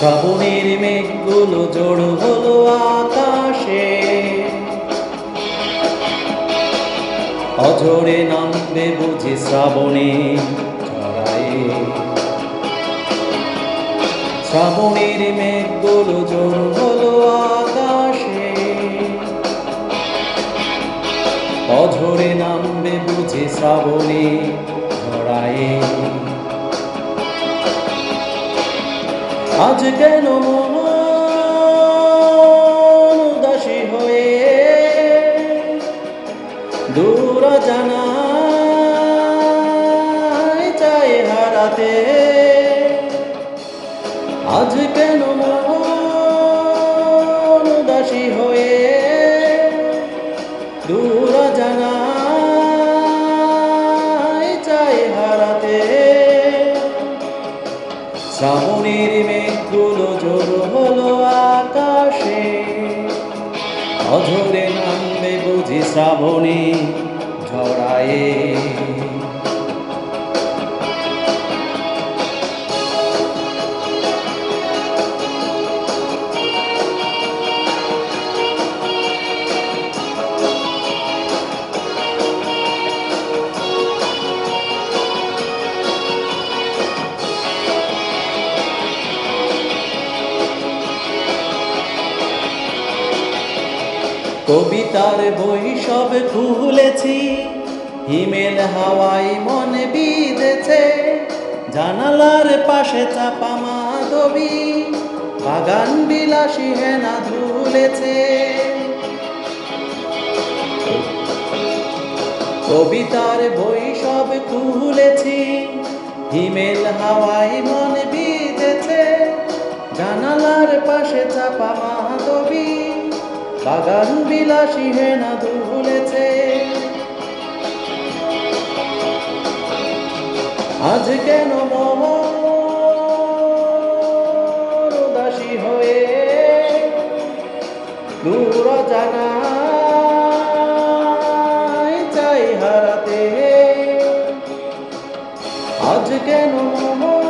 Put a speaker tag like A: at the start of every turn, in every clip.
A: শ্রাবণের মেঘগুলো জড় হলো আকাশে। অঝরে নামবে বুঝি শ্রাবণে শ্রাবণের মেঘগুলো জড় হলো আকাশে। অঝরে নামবে বুঝি শ্রাবণে আজ কেন উদাসী হয়ে দূর জানা চাই হারাতে? আজ কেন মেঘগুলো হলো আকাশে। অঝরে নামবে বুঝি শ্রাবণী ঝড়ায়ে। কবিতার বই সব খুলেছি। হিমেল হাওয়াই মনে বিদেছে জানালার পাশে চাপা মাধবী, বাগান বিলাসী হেনা ধুলেছে কবিতার বই সব খুলেছি, হিমেল হাওয়াই মনে বিঁধেছে, জানালার পাশে চাপা মাধবী বাগান বিলাসী হেনা ধুলেছে আজ কেন উদাসী হয়ে দূর জানা চাই হারাতে? আজ কেন মন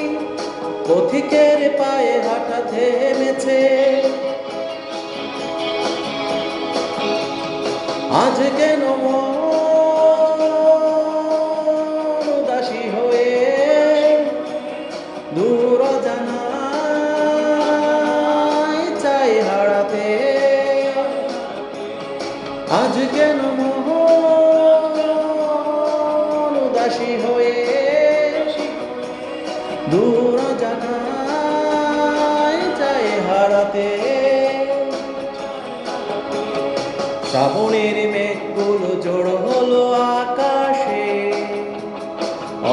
A: পথিকের পায়ে হাঁটা থেমেছে। আজ কেন উদাসী হয়ে দূর জানা চাই হারাতে? আজ কেন উদাসী হয়ে দূর শ্রাবণের মেঘগুলো জড় হলো আকাশে।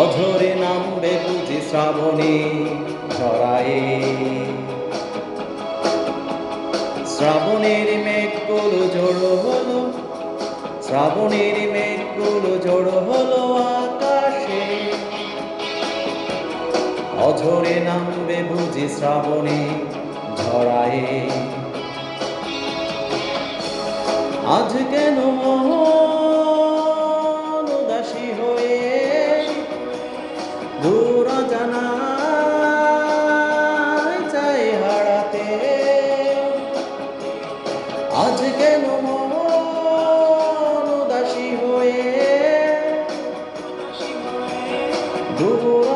A: অঝরে নামবে বুঝি শ্রাবণে ঝরায়ে শ্রাবণের মেঘগুলো জড় হলো, শ্রাবণের মেঘগুলো জড় হলো আকাশে। অঝরে নামবে বুঝি শ্রাবণে ঝরায়ে আজ কেন মন উদাসী হয়ে দূর জানা চাই হারাতে আজ কেন মন উদাসী হয়ে দূর